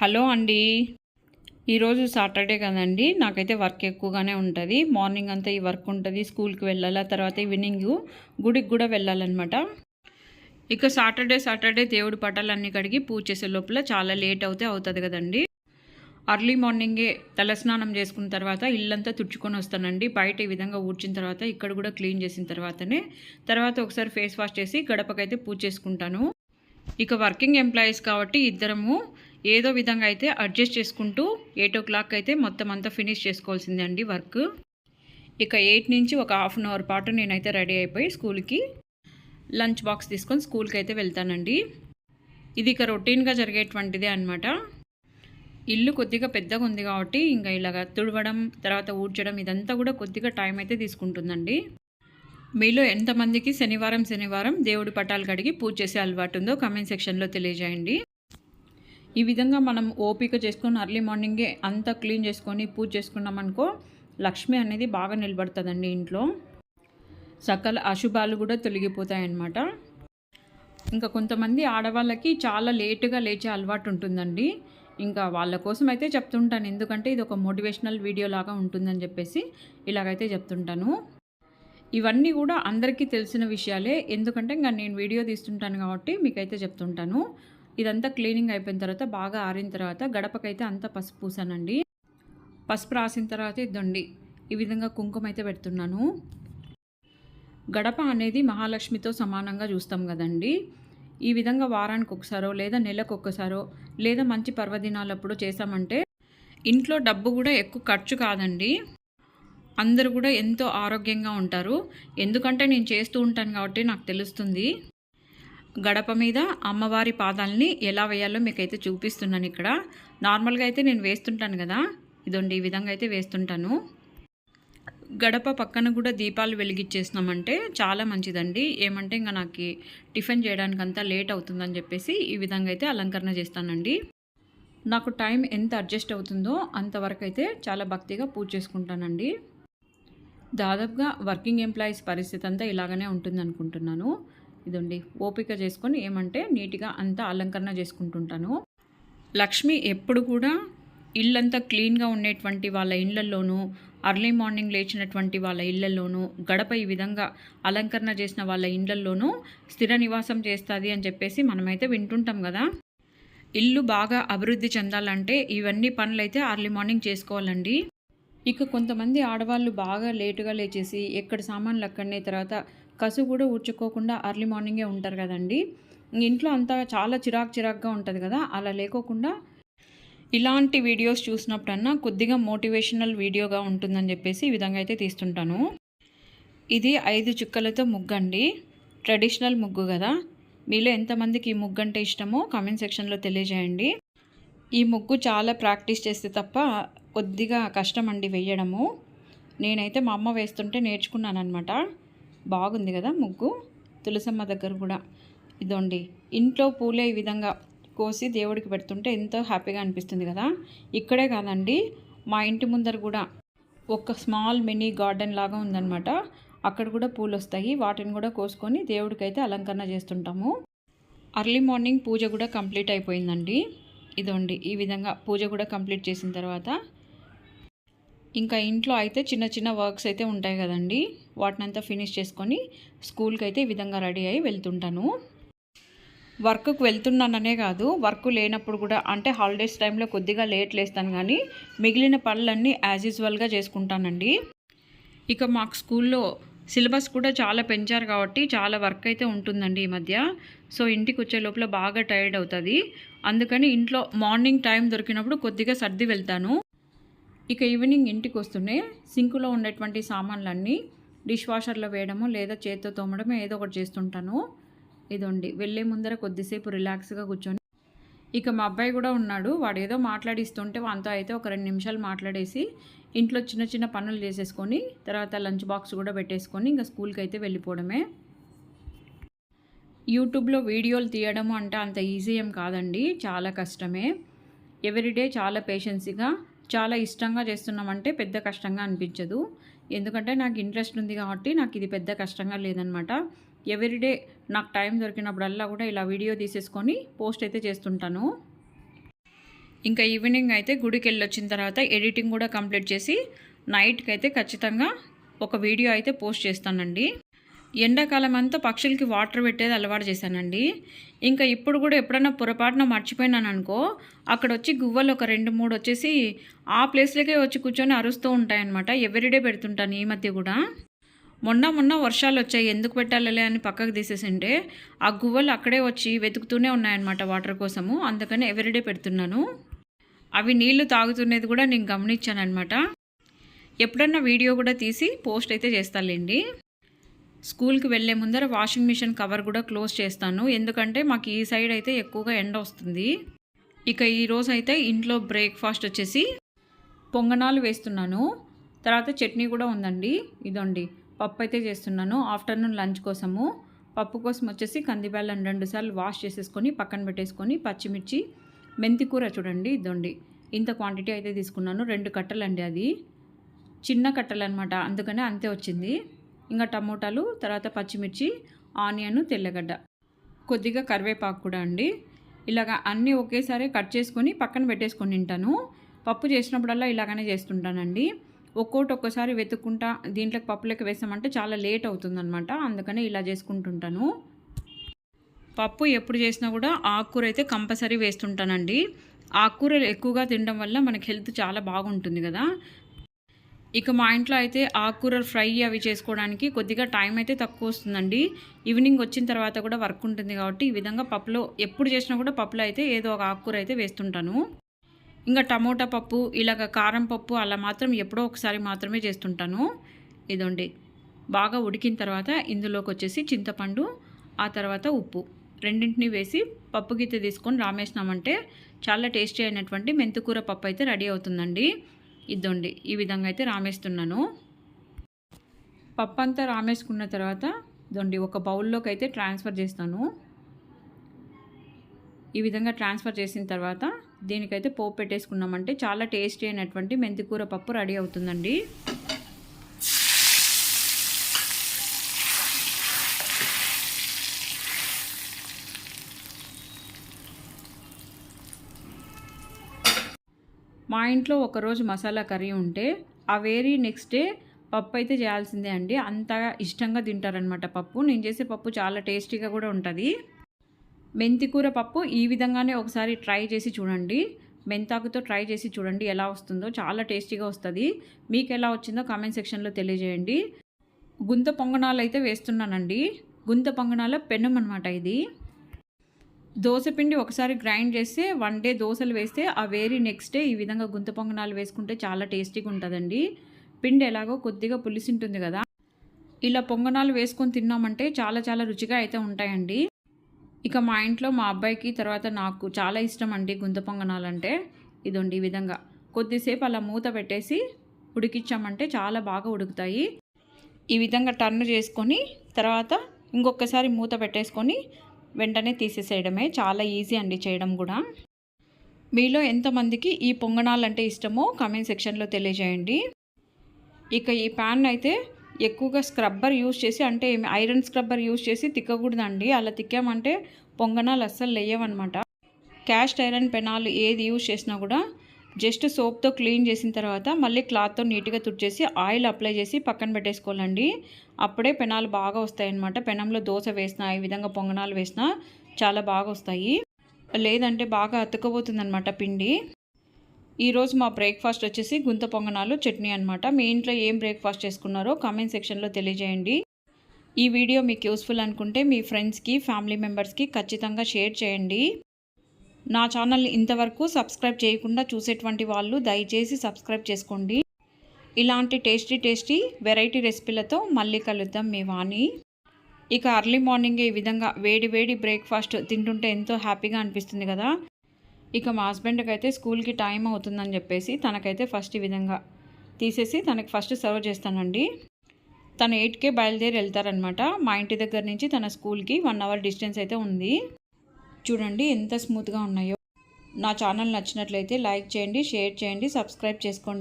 Hello అండి. ఈరోజు Saturday కదండి. నాకైతే వర్క్ ఎక్కువగానే ఉంటుంది. మార్నింగ్ అంతా ఈ వర్క్ ఉంటుంది. స్కూల్కి వెళ్ళాలి తర్వాత ఈవినింగ్ గుడికి కూడా వెళ్ళాలన్నమాట. ఇక సాటర్డే సాటర్డే దేవుడి పటాలన్నీ కడిగి పూజ చేసే లోపల చాలా లేట్ అవుతే అవుతుంది కదండి. అర్లీ మార్నింగే తలస్నానం చేసుకున్న తర్వాత ఇల్లంతా తుడుచుకొని వస్తానండి. బయట ఈ విధంగా ఊడ్చిన తర్వాత ఇక్కడ కూడా క్లీన్ చేసిన తర్వాతనే. తర్వాత ఒకసారి ఫేస్ వాష్ చేసి గడపకైతే పూజ చేసుకుంటాను. ఇక వర్కింగ్ ఎంప్లాయీస్ కాబట్టి ఇద్దరము ఏదో విధంగా అయితే అడ్జస్ట్ చేసుకుంటూ ఎయిట్ ఓ క్లాక్ అయితే మొత్తం అంతా ఫినిష్ చేసుకోవాల్సిందే అండి వర్క్. ఇక ఎయిట్ నుంచి ఒక హాఫ్ అన్ అవర్ పాటు నేనైతే రెడీ అయిపోయి స్కూల్కి లంచ్ బాక్స్ తీసుకొని స్కూల్కి అయితే వెళ్తానండి. ఇది ఇక రొటీన్గా జరిగేటువంటిదే అనమాట ఇల్లు కొద్దిగా పెద్దగా ఉంది కాబట్టి ఇంకా ఇలాగ తుడవడం తర్వాత ఊడ్చడం ఇదంతా కూడా కొద్దిగా టైం అయితే తీసుకుంటుందండి. మీలో ఎంతమందికి శనివారం శనివారం దేవుడి పటాలు కడిగి పూజ చేసే అలవాటు ఉందో కమెంట్ సెక్షన్లో తెలియజేయండి. ఈ విధంగా మనం ఓపిక చేసుకొని అర్లీ మార్నింగే అంతా క్లీన్ చేసుకొని పూజ చేసుకున్నామనుకో లక్ష్మి అనేది బాగా నిలబడుతుందండి ఇంట్లో. సకల అశుభాలు కూడా తొలగిపోతాయన్నమాట. ఇంకా కొంతమంది ఆడవాళ్ళకి చాలా లేటుగా లేచే అలవాటు ఉంటుందండి. ఇంకా వాళ్ళ కోసం అయితే చెప్తుంటాను. ఎందుకంటే ఇది ఒక మోటివేషనల్ వీడియో లాగా ఉంటుందని చెప్పేసి ఇలాగైతే చెప్తుంటాను. ఇవన్నీ కూడా అందరికీ తెలిసిన విషయాలే. ఎందుకంటే ఇంకా నేను వీడియో తీస్తుంటాను కాబట్టి మీకైతే చెప్తుంటాను. ఇదంతా క్లీనింగ్ అయిపోయిన తర్వాత బాగా ఆరిన తర్వాత గడపకైతే అంతా పసుపు పూసానండి. పసుపు రాసిన తర్వాత ఇద్దండి ఈ విధంగా కుంకుమ అయితే పెడుతున్నాను. గడప అనేది మహాలక్ష్మితో సమానంగా చూస్తాం కదండి. ఈ విధంగా వారానికి ఒకసారో లేదా నెలకు ఒక్కసారో లేదా మంచి పర్వదినాలప్పుడు చేసామంటే ఇంట్లో డబ్బు కూడా ఎక్కువ ఖర్చు కాదండి. అందరూ కూడా ఎంతో ఆరోగ్యంగా ఉంటారు. ఎందుకంటే నేను చేస్తూ ఉంటాను కాబట్టి నాకు తెలుస్తుంది. గడప మీద అమ్మవారి పాదాలని ఎలా వేయాలో మీకైతే చూపిస్తున్నాను ఇక్కడ. నార్మల్గా అయితే నేను వేస్తుంటాను కదా. ఇదండి ఈ విధంగా అయితే వేస్తుంటాను. గడప పక్కన కూడా దీపాలు వెలిగించేసినామంటే చాలా మంచిదండి. ఏమంటే ఇంకా నాకు టిఫిన్ చేయడానికి అంతా లేట్ అవుతుందని చెప్పేసి ఈ విధంగా అయితే అలంకరణ చేస్తానండి. నాకు టైం ఎంత అడ్జస్ట్ అవుతుందో అంతవరకు అయితే చాలా భక్తిగా పూజ చేసుకుంటానండి. దాదాపుగా వర్కింగ్ ఎంప్లాయీస్ పరిస్థితి అంతా ఇలాగనే ఉంటుంది అనుకుంటున్నాను ఇదండి. ఓపిక చేసుకొని ఏమంటే నీట్గా అంతా అలంకరణ చేసుకుంటుంటాను. లక్ష్మి ఎప్పుడు కూడా ఇల్లంతా క్లీన్గా ఉండేటువంటి వాళ్ళ ఇళ్ళలోనూ అర్లీ మార్నింగ్ లేచినటువంటి వాళ్ళ ఇళ్ళలోనూ గడప ఈ విధంగా అలంకరణ చేసిన వాళ్ళ ఇళ్ళలోనూ స్థిర నివాసం చేస్తుంది అని చెప్పేసి మనమైతే వింటుంటాం కదా. ఇల్లు బాగా అభివృద్ధి చెందాలంటే ఇవన్నీ పనులైతే అర్లీ మార్నింగ్ చేసుకోవాలండి. ఇక కొంతమంది ఆడవాళ్ళు బాగా లేటుగా లేచేసి ఎక్కడ సామాన్లు అక్కడనే తర్వాత కసు కూడా ఊడ్చుకోకుండా అర్లీ మార్నింగే ఉంటారు కదండి. ఇంట్లో అంతా చాలా చిరాకు చిరాకుగా ఉంటుంది కదా అలా లేకోకుండా ఇలాంటి వీడియోస్ చూసినప్పుడన్నా కొద్దిగా మోటివేషనల్ వీడియోగా ఉంటుందని చెప్పేసి ఈ విధంగా అయితే తీస్తుంటాను. ఇది ఐదు చుక్కలతో ముగ్గు అండి. ట్రెడిషనల్ ముగ్గు కదా. మీలో ఎంతమందికి ఈ ముగ్గు అంటే ఇష్టమో కామెంట్ సెక్షన్లో తెలియజేయండి. ఈ ముగ్గు చాలా ప్రాక్టీస్ చేస్తే తప్ప కొద్దిగా కష్టం అండి వేయడము. నేనైతే మా అమ్మ వేస్తుంటే నేర్చుకున్నాను అనమాట బాగుంది కదా ముగ్గు? తులసమ్మ దగ్గర కూడా. ఇదండి. ఇంట్లో పూలే ఈ విధంగా కోసి దేవుడికి పెడుతుంటే ఎంతో హ్యాపీగా అనిపిస్తుంది కదా. ఇక్కడే కాదండి మా ఇంటి ముందర కూడా ఒక స్మాల్ మినీ గార్డెన్ లాగా ఉందన్నమాట. అక్కడ కూడా పూలు వస్తాయి వాటిని కూడా కోసుకొని దేవుడికి అయితే అలంకరణ చేస్తుంటాము. అర్లీ మార్నింగ్ పూజ కూడా కంప్లీట్ అయిపోయిందండి. ఇదండి. ఈ విధంగా పూజ కూడా కంప్లీట్ చేసిన తర్వాత ఇంకా ఇంట్లో అయితే చిన్న చిన్న వర్క్స్ అయితే ఉంటాయి కదండి. వాటినంతా ఫినిష్ చేసుకొని స్కూల్కి అయితే ఈ విధంగా రెడీ అయ్యి వెళ్తుంటాను. వర్క్కి వెళ్తున్నాననే కాదు వర్క్ లేనప్పుడు కూడా అంటే హాలిడేస్ టైంలో కొద్దిగా లేట్ లేస్తాను కానీ మిగిలిన పనులన్నీ యాజ్ యూజువల్గా చేసుకుంటానండి. ఇక మాకు స్కూల్లో సిలబస్ కూడా చాలా పెంచారు కాబట్టి చాలా వర్క్ అయితే ఉంటుందండి ఈ మధ్య. సో ఇంటికి వచ్చే లోపల బాగా టైర్డ్ అవుతుంది. అందుకని ఇంట్లో మార్నింగ్ టైం దొరికినప్పుడు కొద్దిగా సర్ది వెళ్తాను. ఇక ఈవినింగ్ ఇంటికి వస్తూనే సింకులో ఉండేటువంటి సామాన్లన్నీ డిష్ వాషర్లో వేయడము లేదా చేత్తో తోమడము ఏదో ఒకటి చేస్తుంటాను. ఇదండి. వెళ్ళే ముందర కొద్దిసేపు రిలాక్స్గా కూర్చొని. ఇక మా అబ్బాయి కూడా ఉన్నాడు. వాడు ఏదో మాట్లాడిస్తుంటే వాంతో అయితే ఒక రెండు నిమిషాలు మాట్లాడేసి ఇంట్లో చిన్న చిన్న పనులు చేసేసుకొని తర్వాత లంచ్ బాక్స్ కూడా పెట్టేసుకొని ఇంకా స్కూల్కి అయితే వెళ్ళిపోవడమే. యూట్యూబ్లో వీడియోలు తీయడము అంటే అంత ఈజీ ఏం కాదండి. చాలా కష్టమే. ఎవ్రీడే చాలా పేషెన్సీగా చాలా ఇష్టంగా చేస్తున్నామంటే పెద్ద కష్టంగా అనిపించదు. ఎందుకంటే నాకు ఇంట్రెస్ట్ ఉంది కాబట్టి నాకు ఇది పెద్ద కష్టంగా లేదనమాట. ఎవ్రీడే నాకు టైం దొరికినప్పుడల్లా కూడా ఇలా వీడియో తీసేసుకొని పోస్ట్ అయితే చేస్తుంటాను. ఇంకా ఈవినింగ్ అయితే గుడికి వెళ్ళొచ్చిన తర్వాత ఎడిటింగ్ కూడా కంప్లీట్ చేసి నైట్కి అయితే ఖచ్చితంగా ఒక వీడియో అయితే పోస్ట్ చేస్తానండి. ఎండాకాలం అంతా పక్షులకి వాటర్ పెట్టేది అలవాటు చేశానండి. ఇంకా ఇప్పుడు కూడా ఎప్పుడన్నా పొరపాటున మర్చిపోయినాను అనుకో అక్కడ వచ్చి గువ్వలు ఒక రెండు మూడు వచ్చేసి ఆ ప్లేస్లకే వచ్చి కూర్చొని అరుస్తూ ఉంటాయన్నమాట. ఎవ్రీడే పెడుతుంటాను ఈ మధ్య కూడా. మొన్న మొన్న వర్షాలు వచ్చాయి ఎందుకు పెట్టాలలే అని పక్కకు తీసేసింటే ఆ గువ్వలు అక్కడే వచ్చి వెతుకుతూనే ఉన్నాయన్నమాట వాటర్ కోసము. అందుకని ఎవ్రీడే పెడుతున్నాను. అవి నీళ్ళు తాగుతున్నది కూడా నేను గమనించాను అనమాట ఎప్పుడన్నా వీడియో కూడా తీసి పోస్ట్ అయితే చేస్తాలేండి. స్కూల్కి వెళ్ళే ముందర వాషింగ్ మిషన్ కవర్ కూడా క్లోజ్ చేస్తాను. ఎందుకంటే మాకు ఈ సైడ్ అయితే ఎక్కువగా ఎండ వస్తుంది. ఇక ఈరోజు అయితే ఇంట్లో బ్రేక్ఫాస్ట్ వచ్చేసి పొంగనాలు వేస్తున్నాను. తర్వాత చట్నీ కూడా ఉందండి. ఇదండి. పప్పు అయితే చేస్తున్నాను. ఆఫ్టర్నూన్ లంచ్ కోసము. పప్పు కోసం వచ్చేసి కందిబెల్లని రెండుసార్లు వాష్ చేసేసుకొని పక్కన పెట్టేసుకొని పచ్చిమిర్చి మెంతి కూర చూడండి. ఇదండి. ఇంత క్వాంటిటీ అయితే తీసుకున్నాను. రెండు కట్టలండి అది. చిన్న కట్టలు అనమాట అందుకనే అంతే వచ్చింది. ఇంకా టమోటాలు తర్వాత పచ్చిమిర్చి ఆనియన్ తెల్లగడ్డ. కొద్దిగా కరివేపాకు కూడా అండి. ఇలాగ అన్నీ ఒకేసారి కట్ చేసుకొని పక్కన పెట్టేసుకొని తింటాను. పప్పు చేసినప్పుడల్లా ఇలాగనే చేస్తుంటానండి. ఒక్కోటి ఒక్కసారి వెతుక్కుంటా దీంట్లోకి పప్పులోకి వేసామంటే చాలా లేట్ అవుతుందన్నమాట. అందుకని ఇలా చేసుకుంటుంటాను. పప్పు ఎప్పుడు చేసినా కూడా ఆకుకూర అయితే కంపల్సరీ వేస్తుంటానండి. ఆకుకూరలు ఎక్కువగా తినడం వల్ల మనకి హెల్త్ చాలా బాగుంటుంది కదా. ఇక మా ఇంట్లో అయితే ఆకుకూరలు ఫ్రై అవి చేసుకోవడానికి కొద్దిగా టైం అయితే తక్కువ వస్తుందండి. ఈవినింగ్ వచ్చిన తర్వాత కూడా వర్క్ ఉంటుంది కాబట్టి ఈ విధంగా పప్పులో ఎప్పుడు చేసినా కూడా పప్పులో అయితే ఏదో ఒక ఆకుకూర అయితే వేస్తుంటాను. ఇంకా టమోటా పప్పు ఇలాగ కారం పప్పు అలా మాత్రం ఎప్పుడో ఒకసారి మాత్రమే చేస్తుంటాను. ఇదండి. బాగా ఉడికిన తర్వాత ఇందులోకి వచ్చేసి చింతపండు ఆ తర్వాత ఉప్పు. రెండింటిని వేసి పప్పు గీత తీసుకొని రామేసినామంటే చాలా టేస్టీ అయినటువంటి మెంతుకూర పప్పు అయితే రెడీ అవుతుందండి. ఇద్దండి. ఈ విధంగా అయితే రామేస్తున్నాను. పప్పు అంతా రామేసుకున్న తర్వాత దొండి ఒక బౌల్లోకి అయితే ట్రాన్స్ఫర్ చేస్తాను. ఈ విధంగా ట్రాన్స్ఫర్ చేసిన తర్వాత దీనికైతే పోపు పెట్టేసుకున్నామంటే చాలా టేస్టీ అయినటువంటి మెంతికూర పప్పు రెడీ అవుతుందండి. మా ఇంట్లో ఒకరోజు మసాలా కర్రీ ఉంటే ఆ వేరీ నెక్స్ట్ డే పప్పు అయితే చేయాల్సిందే అండి. అంతగా ఇష్టంగా తింటారనమాట పప్పు. నేను చేసే పప్పు చాలా టేస్టీగా కూడా ఉంటుంది. మెంతికూర పప్పు ఈ విధంగానే ఒకసారి ట్రై చేసి చూడండి. మెంతాకుతో ట్రై చేసి చూడండి ఎలా వస్తుందో. చాలా టేస్టీగా వస్తుంది. మీకు ఎలా వచ్చిందో కామెంట్ సెక్షన్లో తెలియజేయండి. గుంత పొంగనాలు అయితే వేస్తున్నానండి. గుంత పొంగనాల పెనం అనమాట ఇది. పిండి ఒకసారి గ్రైండ్ చేస్తే వన్ డే దోశలు వేస్తే ఆ వేరి నెక్స్ట్ డే ఈ విధంగా గుంత పొంగనాలు వేసుకుంటే చాలా టేస్టీగా ఉంటుందండి. పిండి ఎలాగో కొద్దిగా పులిసి ఉంటుంది కదా. ఇలా పొంగనాలు వేసుకొని తిన్నామంటే చాలా చాలా రుచిగా అయితే ఉంటాయండి. ఇక మా ఇంట్లో మా అబ్బాయికి తర్వాత నాకు చాలా ఇష్టం అండి గుంత పొంగనాలంటే. ఇదండి ఈ విధంగా. కొద్దిసేపు అలా మూత పెట్టేసి ఉడికిచ్చామంటే చాలా బాగా ఉడుకుతాయి. ఈ విధంగా టర్న్ చేసుకొని తర్వాత ఇంకొకసారి మూత పెట్టేసుకొని వెంటనే తీసేసేయడమే. చాలా ఈజీ అండి చేయడం కూడా. మీలో ఎంతమందికి ఈ పొంగనాలంటే ఇష్టమో కామెంట్ సెక్షన్లో తెలియజేయండి. ఇక ఈ ప్యాన్ అయితే ఎక్కువగా స్క్రబ్బర్ యూజ్ చేసి అంటే ఐరన్ స్క్రబ్బర్ యూజ్ చేసి తిక్కకూడదండి. అలా తిక్కామంటే పొంగనాలు అస్సలు లేయవన్నమాట. క్యాస్ట్ ఐరన్ పెనాలు ఏది యూజ్ చేసినా కూడా జస్ట్ సోప్తో క్లీన్ చేసిన తర్వాత మళ్ళీ క్లాత్తో నీట్గా తుడిచేసి ఆయిల్ అప్లై చేసి పక్కన పెట్టేసుకోవాలండి. అప్పుడే పెనాలు బాగా వస్తాయి పెనంలో దోశ వేసినా ఈ విధంగా పొంగనాలు వేసినా చాలా బాగా వస్తాయి. లేదంటే బాగా అతుకపోతుంది పిండి. ఈరోజు మా బ్రేక్ఫాస్ట్ వచ్చేసి గుంత పొంగనాలు చట్నీ అనమాట మీ ఇంట్లో ఏం బ్రేక్ఫాస్ట్ చేసుకున్నారో కామెంట్ సెక్షన్లో తెలియజేయండి. ఈ వీడియో మీకు యూస్ఫుల్ అనుకుంటే మీ ఫ్రెండ్స్కి ఫ్యామిలీ మెంబర్స్కి ఖచ్చితంగా షేర్ చేయండి. నా ఛానల్ని ఇంతవరకు సబ్స్క్రైబ్ చేయకుండా చూసేటువంటి వాళ్ళు దయచేసి సబ్స్క్రైబ్ చేసుకోండి. ఇలాంటి టేస్టీ టేస్టీ వెరైటీ రెసిపీలతో మళ్ళీ కలుద్దాం మీ వాణి. ఇక అర్లీ మార్నింగే ఈ విధంగా వేడి వేడి బ్రేక్ఫాస్ట్ తింటుంటే ఎంతో హ్యాపీగా అనిపిస్తుంది కదా. ఇక మా హస్బెండ్కి అయితే స్కూల్కి టైం అవుతుందని చెప్పేసి తనకైతే ఫస్ట్ ఈ విధంగా తీసేసి తనకి ఫస్ట్ సర్వ్ చేస్తానండి. తను ఎయిట్కే బయలుదేరి వెళ్తారనమాట మా ఇంటి దగ్గర నుంచి తన స్కూల్కి వన్ అవర్ డిస్టెన్స్ అయితే ఉంది. చూడండి ఎంత స్మూత్గా ఉన్నాయో. నా ఛానల్ నచ్చినట్లయితే లైక్ చేయండి షేర్ చేయండి సబ్స్క్రైబ్ చేసుకోండి.